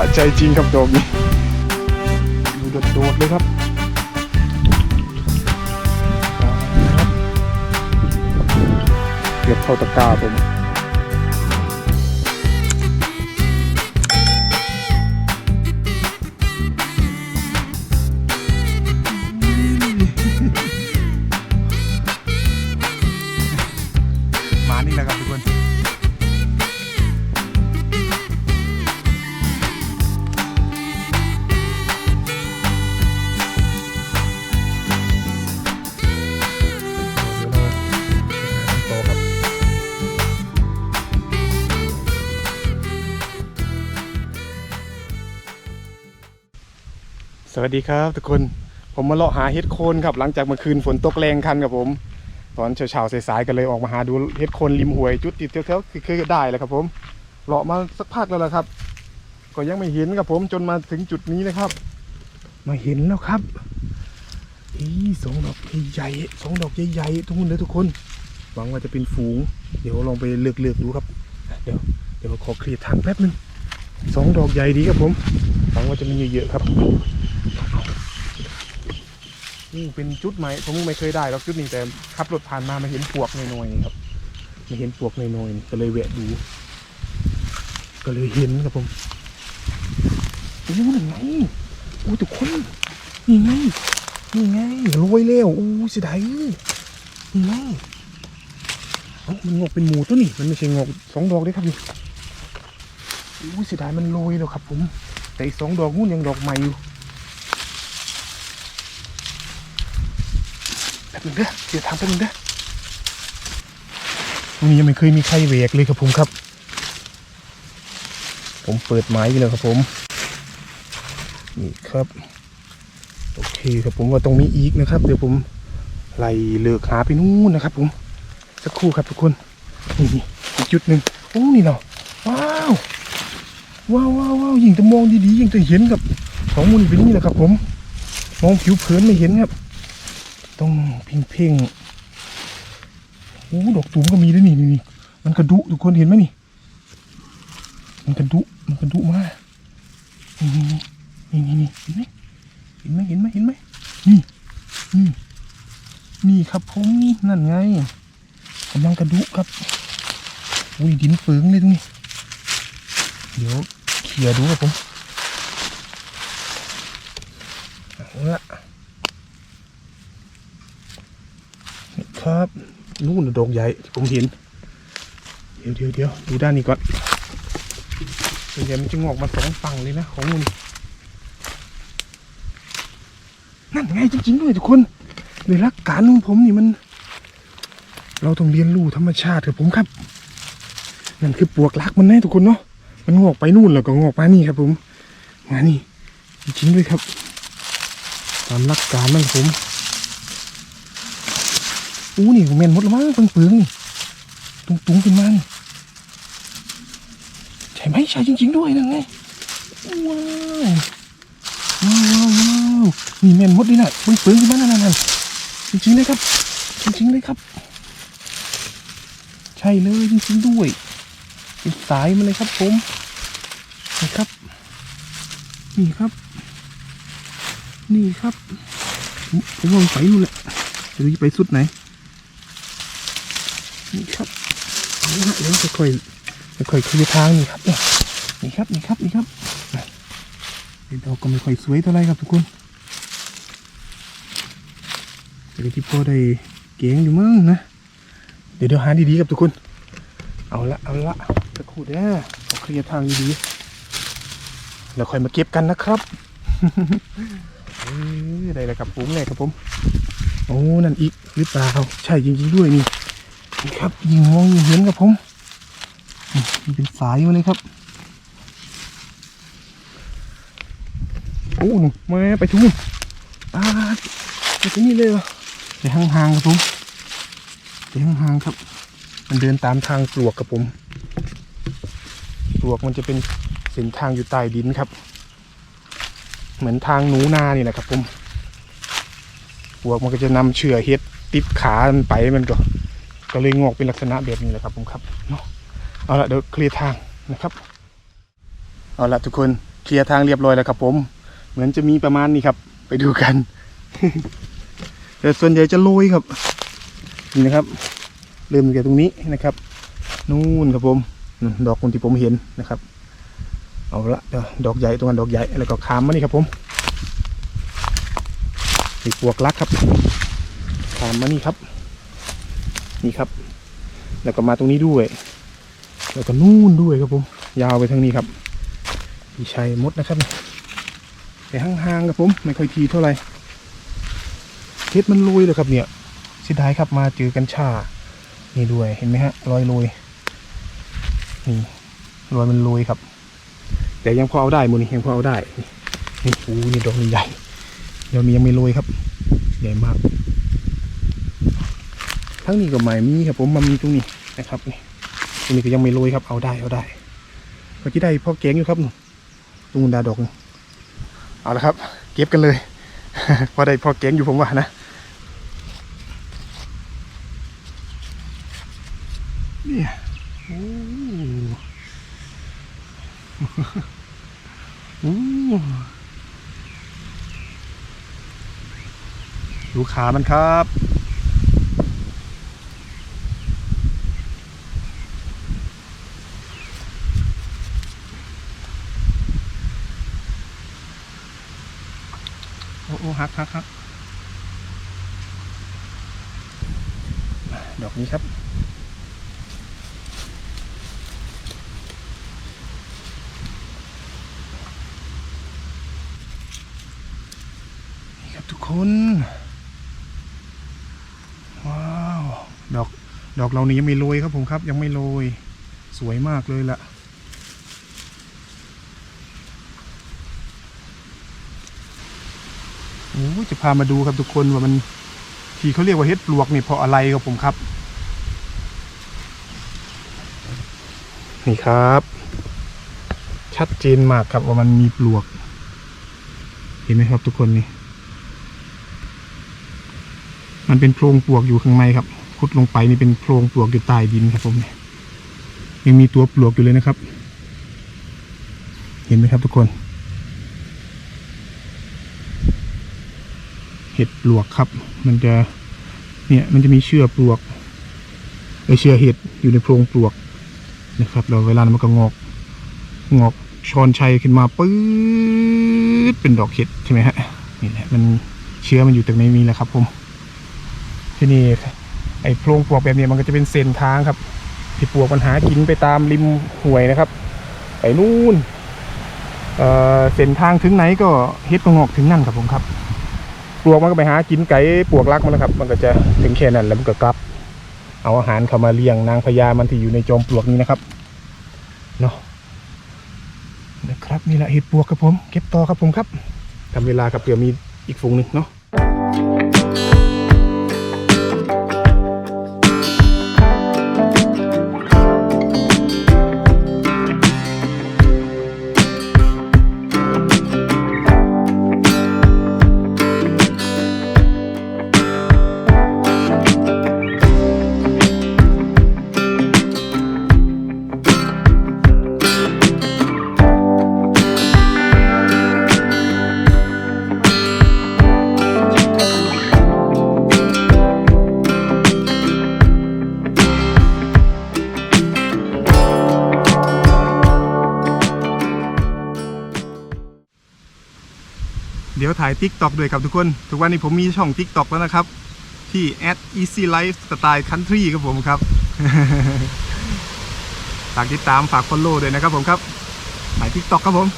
ะใจจริงครับดมนี้ดูโดดๆเลยครับครับเกือบเข้าตะกร้าผม วัสดีครับทุกคนผมมาเลาะหาเห็ดโคนครับหลังจากเมื่อคืนฝนตกแรงคันครับผม ตอนเช้าๆสายๆกันเลยออกมาหาดูเห็ดโคนริมห้วยจุดติดเท่าๆคือคือได้แล้วครับผมเลาะมาสักพักแล้วล่ะครับ ก็ยังไม่เห็นครับผมจนมาถึงจุดนี้นะครับ มาเห็นแล้วครับอีสองดอกใหญ่สองดอกใหญ่ๆทุกคนเลยทุกคน หวังว่าจะเป็นฝูง เดี๋ยวลองไปเลือกๆดูครับ เดี๋ยวเดี๋ยวขอเคลียร์ทางแป๊บนึงสองดอกใหญ่ดีครับผมหวังว่าจะมีเยอะๆครับ เป็นจุดใหมผมไม่เคยได้หรอกจุดนี้แต่ขับรถผ่านมามาเห็นปวกน้อยๆครับมาเห็นปวกน้อยๆก็เลยแวะดู ก็เลยเห็นครับผมโอ้นั่นไงโอ้ทุกคนนี่ไงนี่ไงโรยแล้วโอ้เสียดายนี่ไงเอ้ามันงอกเป็นหมูตัวนี่มันไม่ใช่งอกสองดอกได้ครับนี่อู้เสียดายมันโรยแล้วครับผม แต่อีกสองดอกนู่นยังดอกใหม่อยู่ ป๊บนึงเด้อเดี๋ยวทำแป๊บนึงเด้อตรงนี้ยังไม่เคยมีใครเวกเลยครับผมครับ ผมเปิดไม้อยู่แล้วครับผม นี่ครับ โอเคครับผมว่าตรงนี้อีกนะครับ เดี๋ยวผมไล่เลือกหาไปนู่นนะครับ ผม สักครู่ครับทุกคน นี่นี่อีกจุดหนึ่งโอ้นี่เนาะว้าวว้าวว้าวว้าวยิ่งจะมองดีๆยิ่งจะเห็นกับสองมูลเป็นนี่แหละครับ ผม มองผิวเผินไม่เห็นครับ ต้องเพ่งเพ่งๆโอ้ดอกตูมก็มีด้วยนี่นี่นี่มันกระดุทุกคนเห็นไหมนี่ มันกระดุมันกระดุมากนี่นี่นี่นี่นี่เห็นไหมเห็นไหมเห็นไหมเห็นไหมนี่นี่นี่ครับผมนั่นไงกำลังกระดุครับอุ้ยดินเฟืองเลยตรงนี้ เดี๋ยวเขี่ยดูครับผมเอาละนี่ ครับ นู่นน่ะดอกใหญ่ที่ผมเห็น เดี๋ยวเดี๋ยวเดี๋ยวดูด้านนี้ก่อนส่วนใหญ่มันจะงอกมาสองฝั่งเลยนะของมันนั่นไงจริงๆด้วยทุกคนในหลักการของผมนี่มัน เราต้องเรียนรู้ธรรมชาติครับผมครับ นั่นคือปวกรักมันแนะทุกคนเนาะมันงอกไปนู่นแล้วก็งอกมานี่ครับ ผมมานี่จริงๆเลยครับ ตามหลักการมันผม อู้นี่ผมเมนหมดแล้วมั้งเปลืองๆนี่ตุ้งๆขึ้นมานี่ใช่ไหมใช่จริง ๆ ด้วยนะไงว้าวว้าวว้าวนี่เมนหมดเลยนะเปลืองๆขึ้นมานั่นนั่นจริงๆเลยครับจริงๆเลยครับ ใช่เลยจริง ๆ ด้วยเป็นสายมาเลยครับผมนี่ครับ นี่ครับ นี่ครับผมผมวางไฟนู่นแหละจะไปสุดไหน นี่ครับเอาละเดี๋ยวค่อยๆค่อยๆเคลียร์ทางนี่ครับเนี่ยนี่ครับนี่ครับนี่ครับเดี๋ยวเราก็ไม่ค่อยสวยเท่าไรครับทุกคนแต่ที่พ่อได้เก่งอยู่มั้งนะเดี๋ยวเดี๋ยวหาดีๆครับทุกคน เอาละเอาละสักครู่เด้อขอเคลียร์ทางดีๆแล้วค่อยมาเก็บกันนะครับเออได้แล้วครับผมเลยครับผม โอ้ นั่นอีกหรือเปล่า ใช่จริงๆด้วยนี่ ครับยิงมองยิงเห็นครับผมมันเป็นสายมาเลยครับโอ้หนูมาไปทุ่งตาไปที่นี่เลยเหรอไปห่างๆครับผมไปห่างๆครับ มันเดินตามทางปลวกกับผมปลวกมันจะเป็นเส้นทางอยู่ใต้ดินครับ เหมือนทางหนูนานี่แหละครับผมปลวกมันก็จะนำเชื้อเห็ดติดขามันไปมันก็ ก็เลยงอกเป็นลักษณะแบบนี้แหละครับผมครับเนาะเอาละเดี๋ยวเคลียร์ทางนะครับ เอาละทุกคนเคลียร์ทางเรียบร้อยแล้วครับผม เหมือนจะมีประมาณนี้ครับ ไปดูกันแต่ส่วนใหญ่จะโรยครับนี่นะครับ เริ่มจากตรงนี้นะครับ นู่นครับผมดอกคนที่ผมเห็นนะครับ เอาละดอกใหญ่ตรงนั้นดอกใหญ่แล้วก็ขามมานี่ครับผมนี่ปวกรักครับขามมานี่ครับ นี่ครับ แล้วก็มาตรงนี้ด้วย แล้วก็นู่นด้วยครับผม ยาวไปทางนี้ครับพี่ชัยมดนะครับแต่ห่างๆครับผม ไม่ค่อยทีเท่าไหร่เพชรมันโรยเลยครับเนี่ยสิดท้ายครับมาเจอกันชานี่ด้วยเห็นไหมฮะรอยโรยนี่รอยมันโรยครับแต่ยังพอเอาได้มูนี่ยังพอเอาได้นี่นี่โอ้นี่ดอกนี่ใหญ่เดี๋ยวนี้ยังไม่โรยครับ ใหญ่มาก ทั้งนี้ก็ไม่มีครับผมมันมีตรงนี้นะครับนี่ตรงนี้ก็ยังไม่โรยครับเอาได้เอาได้ ก็ที่ได้พ่อแกงอยู่ครับตรงดาดอกเอาละครับ เก็บกันเลยพอได้พ่อแกงอยู่ผมว่านะเนี่ยโอ้โอ้ดูขามันครับ โอ้โอ้ฮักฮักฮักดอกนี้ครับ นี่ครับทุกคน ว้าว ดอก ดอกเรานี้ยังไม่โรยครับผมครับ ยังไม่โรย สวยมากเลยล่ะอ้ย จะพามาดูครับทุกคนว่ามันที่เขาเรียกว่าเห็ดปลวกนี่เพราะอะไรครับผมครับ นี่ครับ ชัดเจนมากครับว่ามันมีปลวก เห็นไหมครับทุกคนนี่มันเป็นโพรงปลวกอยู่ข้างในครับขุดลงไปนี่เป็นโพรงปลวกอยู่ใต้ดินครับผมยังมีตัวปลวกอยู่เลยนะครับ เห็นไหมครับทุกคน เห็ดปลวกครับ มันจะเนี่ยมันจะมีเชื่อปลวกไอเชื่อเห็ดอยู่ในโพรงปลวกนะครับแล้วเวลามันก็งอกงอกชอนชัยขึ้นมาปื๊ดเป็นดอกเห็ดใช่ไหมฮะนี่แหละมันเชื้อมันอยู่ตรงนี้นี่แหละครับผมที่นี่ไอโพรงปลวกแบบนี้มันก็จะเป็นเส้นทางครับที่ปลวกมันหากินไปตามริมห้วยนะครับไปนู่นเอ่อเส้นทางถึงไหนก็เห็ดก็งอกถึงนั่นครับผมครับ ลวกมันก็ไปหากินไก่ปลวกรักมันนะครับ มันก็จะถึงแค่นั้นแล้วมันก็กลับ เอาอาหารเข้ามาเลี้ยงนางพญามันที่อยู่ในจอมปลวกนี้นะครับเนาะนะครับนี่แหละเห็ดปลวกครับผม เก็บต่อครับผมครับทำเวลาครับเผื่อมีอีกฝูงหนึ่งเนาะ เดี๋ยวถ่าย t ิ k t o k ด้วยครับทุกคน ทุกวันนี้ผมมีช่อง t ิ k t o k แล้วนะครับ ที่ @easy life style country ครับผมครับ ฝากติดตามฝาก follow ด้วยนะครับผมครับถ่าย t ิ k t o k ครับผม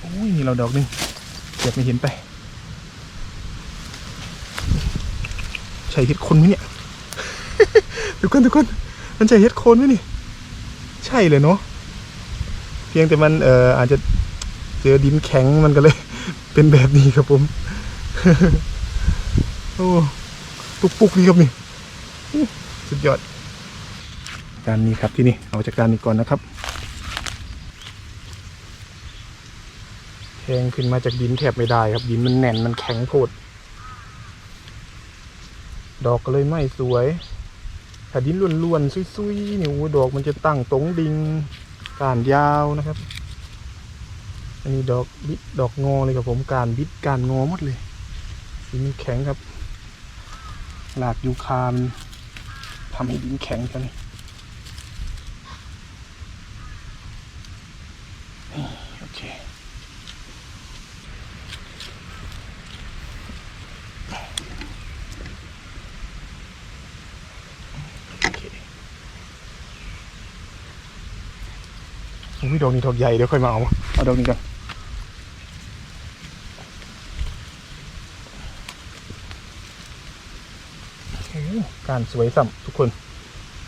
โอ้ยนี่เราดอกหนึงเก็บไม่เห็นไป ใช่เห็ดคนไหมเนี่ย ทุกคนทุกคน มันใช่เห็ดคนไหมนี่ ใช่เลยเนาะ เพียงแต่มันเอ่ออาจจะ เจอดินแข็งมันก็เลย เป็นแบบนี้ครับผมโอ้ปุกปุกดีครับนี่สุดยอดการนี้ครับที่นี่เอาจากการนี้ก่อนนะครับแทงขึ้นมาจากดินแทบไม่ได้ครับ ดินมันแน่นมันแข็งโพด ดอกก็เลยไม่สวย ถ้าดินล้วนๆซุยๆนี่โอ้ดอกมันจะตั้งตรงดิงการยาวนะครับ อันนี้ดอกบิดดอกงอเลยครับผมการบิดการงอหมดเลยดินแข็งครับ หลากยูคามนทำให้ดินแข็งกันนี่โอเคโอเคโอ้ยดอกนี้ดอกใหญ่เดี๋ยวค่อยมาเอาเอาดอกนี้กันโอ้ การสวยซ้ำทุกคน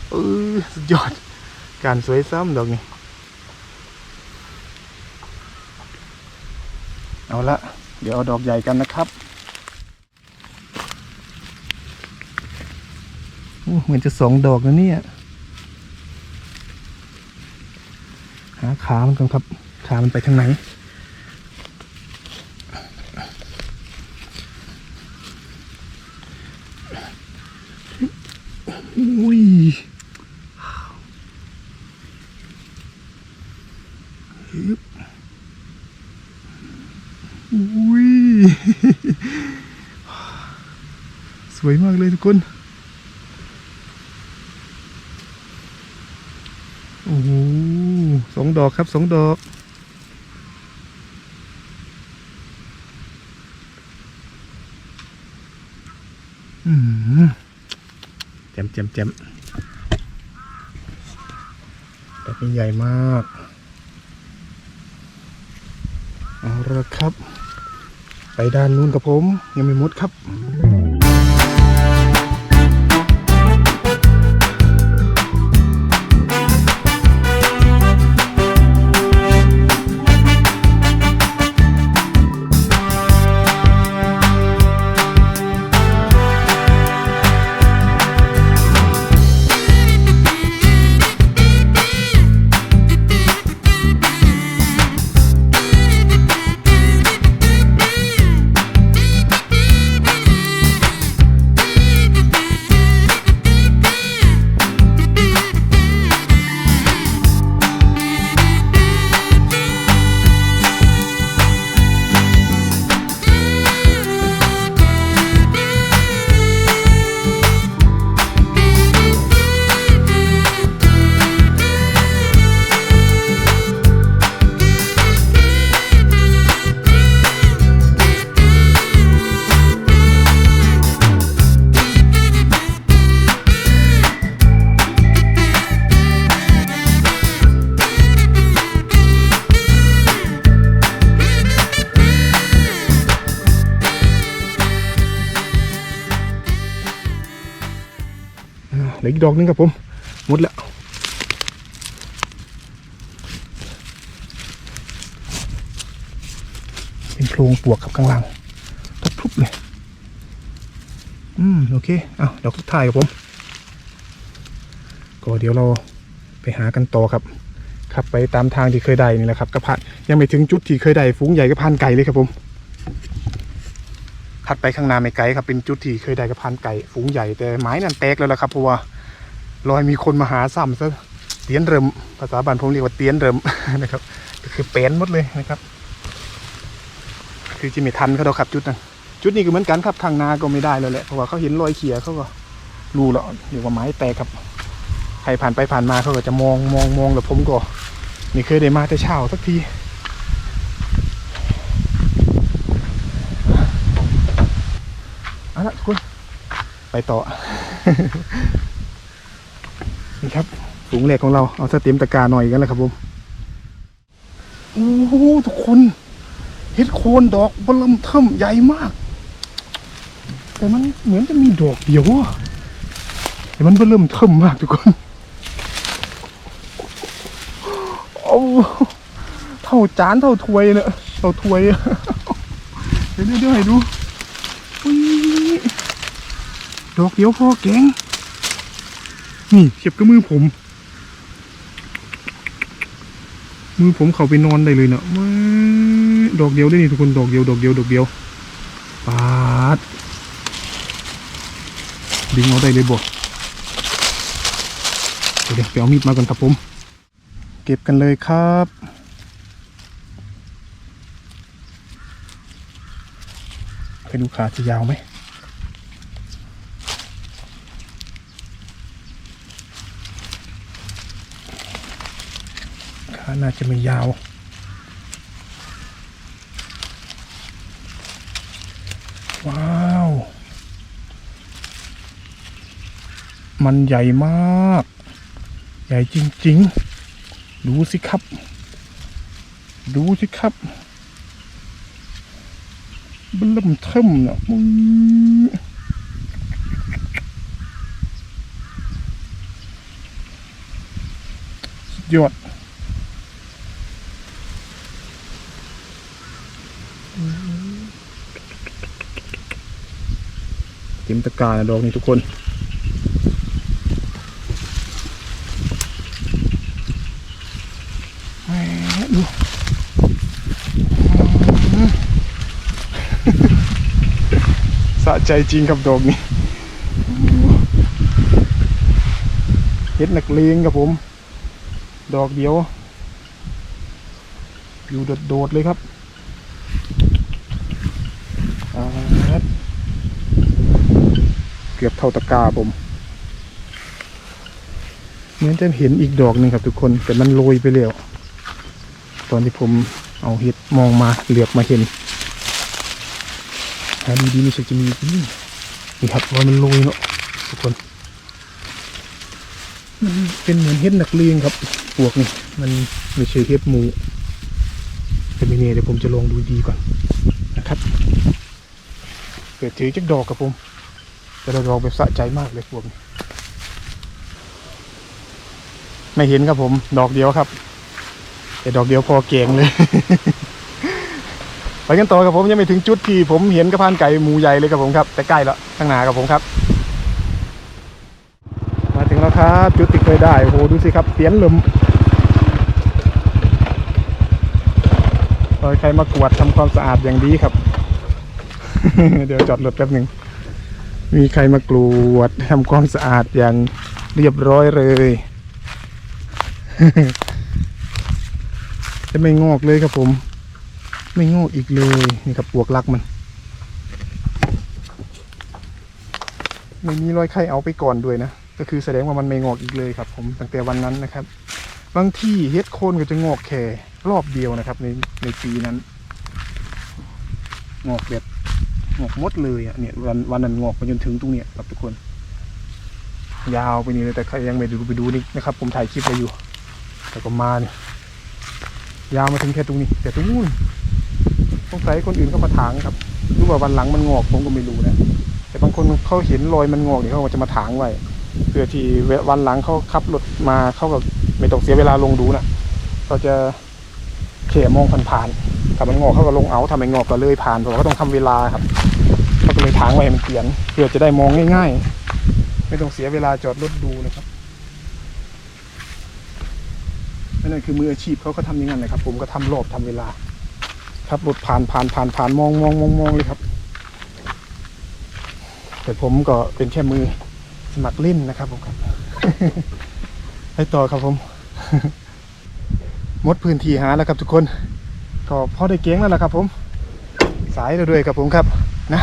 เออสุดยอด การสวยซ้ำดอกนี้ เอาละ เดี๋ยวเอาดอกใหญ่กันนะครับโอ้เหมือนจะสองดอกนะเนี่ย หาขามันกันครับ ขามันไปทางไหน อุ้ยฮึบอุ้ย สวยมาก เลยทุกคน โอ้โหสองดอกครับสองดอก อืมแจมแจมแจมดอกนี้ใหญ่มาก เอาละครับ ไปด้านนู้นกับผม ยังไม่มดครับ กดอกนึงครับผมหมดแล้วเป็นโพรงปวกครับข้างล่างทับพรุบเลยอืมโอเคเอาดอกสุดท้ายครับผม ก็เดี๋ยวเราไปหากันต่อครับขับไปตามทางที่เคยได้นี่แหละครับกระพันยังไม่ถึงจุดที่เคยได้ฝูงใหญ่กระพันไก่เลยครับผมถัดไปข้างหน้าไม่ไกลครับเป็นจุดที่เคยได้กระพันไก่ฝูงใหญ่แต่ไม้นั่นแตกแล้วล่ะครับเพราะว่า ลอยมีคนมาหาซ้ำซะเตียนเริ่มภาษาบ้านผมเรียกว่าเตียนเริ่มนะครับ ก็คือเป็นหมดเลยนะครับ คือจิไม่ทันเขาดอกครับจุดนั้นจุดนี้ก็เหมือนกันครับทางนาก็ไม่ได้เลยแหละเพราะว่าเขาเห็นรอยเขียเขาก็รู้แล้วเรียกว่าไม้แตกครับใครผ่านไปผ่านมาเขาก็จะมองมองมองแล้วผมก็ไม่เคยได้มาแต่เช้าสักทีเอาละทุกคนไปต่อ นี่ครับฝูงแรกของเราเอาสเต็มตะกร้าหน่อยกันแล้วครับผมโอ้โหทุกคนเห็ดโคนดอกบลมเทิมใหญ่มาก แต่มันเหมือนจะมีดอกเดียวอะแต่มันเริ่มเทิมมากทุกคนโอ้เท่าจานเท่าถ้วยเนอะเท่าถ้วยเดี๋ยวเดี๋ยวให้ดูดอกเดียวพอแกง นี่เทียบกับมือผม มือผมเข้าไปนอนได้เลยเนาะายดอกเดียวได้นี่ทุกคนดอกเดียวดอกเดียวดอกเดียวปาดดึงเอาได้เลยบ่เดี๋ยวเดี๋ยวไปเอามีดมาก่อนครับผม เก็บกันเลยครับไปดูขาจะยาวไหม น่าจะไม่ยาว ว้าว มันใหญ่มาก ใหญ่จริง ๆ ดูสิครับ ดูสิครับบลมเทิมเนาะมยอด มตะกร้านะดอกนี้ทุกคนแหมดูสะใจจริงครับดอกนี้เฮ็ดนักเลงครับผม ดอกเดียว อยู่โดดๆเลยครับอ่า เกือบเท่าตะกาผม เหมือนจะเห็นอีกดอกหนึ่งครับทุกคนแต่มันโรยไปแล้วตอนที่ผมเอาเห็ดมองมาเหลือบมาเห็นหาดีๆไม่ใช่จะมีอีนี่นี่ครับว่ามันโรยเนาะทุกคนมันเป็นเหมือนเห็ดนักเลงครับปวกนี่มันไม่ใช่เห็ดหมูแต่ไม่แน่เดี๋ยวผมจะลองดูดีก่อนนะครับเกิดถือจักดอกครับผม แต่ละดอกแบบสะใจมากเลยพวกไม่เห็นครับผม ดอกเดียวครับ แต่ดอกเดียวพอเก่งเลย ไปกันต่อครับผมยังไม่ถึงจุดที่ผมเห็นกระพานไก่หมูใหญ่เลยครับผมครับ แต่ใกล้แล้วข้างหน้าครับผมครับ มาถึงแล้วครับ จุดที่เคยได้โอ้โหดูสิครับเสียนลมเออใครมากวดทำความสะอาดอย่างดีครับ เดี๋ยวจอดรถแป๊บหนึ่ง มีใครมากรวดทำความสะอาดอย่างเรียบร้อยเลย จะไม่งอกเลยครับผม ไม่งอกอีกเลย นี่ครับปวกรักมัน ไม่มีรอยไข่เอาไปก่อนด้วยนะ ก็คือแสดงว่ามันไม่งอกอีกเลยครับผมตั้งแต่วันนั้นนะครับ บางที่เฮ็ดโคนก็จะงอกแค่รอบเดียวนะครับ ในในปีนั้น งอกแบบ งอกหมดเลยอะเนี่ยวันวันนั้นงอกไปจนถึงตรงเนี้ยครับทุกคน ยาวไปนี่เลยแต่ใครยังไม่ดูไปดูนี่นะครับ ผมถ่ายคลิปไปอยู่ แต่ก็มาเนี่ยยาวมาถึงแค่ตรงนี้ แต่ตรงนู้นสงสัยคนอื่นเข้ามาถางครับรู้ว่าวันหลังมันงอกผมก็ไม่รู้นะแต่บางคนเขาเห็นรอยมันงอกเนี่ยเขาก็จะมาถางไว้เพื่อที่วันหลังเขาขับรถมาเขาก็ไม่ต้องเสียเวลาลงดูนะก็จะเขี่ยมองผ่านๆถ้ามันงอกเขาก็ลงเอาถ้าไม่งอกก็เลยผ่านเพราะว่าเขาต้องทำเวลาครับ ยถางไว้มันเกลียน เพื่อจะได้มองง่ายๆ ไม่ต้องเสียเวลาจอดรถดูนะครับนั่นคือมืออาชีพเขาก็ทำอย่างนั้นเลยครับ ผมก็ทำรอบทำเวลา ครับรถผ่านผ่านผ่านผ่านมองมองมองมองเลยครับ แต่ผมก็เป็นแค่มือสมัครเล่นนะครับผมครับไปต่อครับผมมดพื้นที่หาแล้วครับทุกคน ก็พอได้เก้งแล้วล่ะครับผม สายแล้วด้วยครับผมครับนะ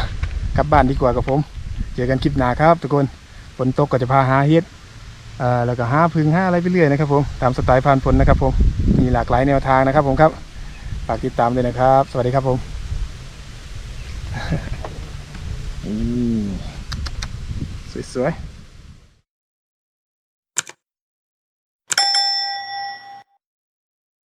กลับบ้านดีกว่าครับผม เจอกันคลิปหน้าครับทุกคนฝนตกก็จะพาหาเฮ็ดอ่าแล้วก็ห้าพึ่งห้าอะไรไปเรื่อยนะครับผมตามสไตล์พานผลนะครับผมมีหลากหลายแนวทางนะครับผมครับฝากติดตามด้วยนะครับ สวัสดีครับผมอืมสวยๆ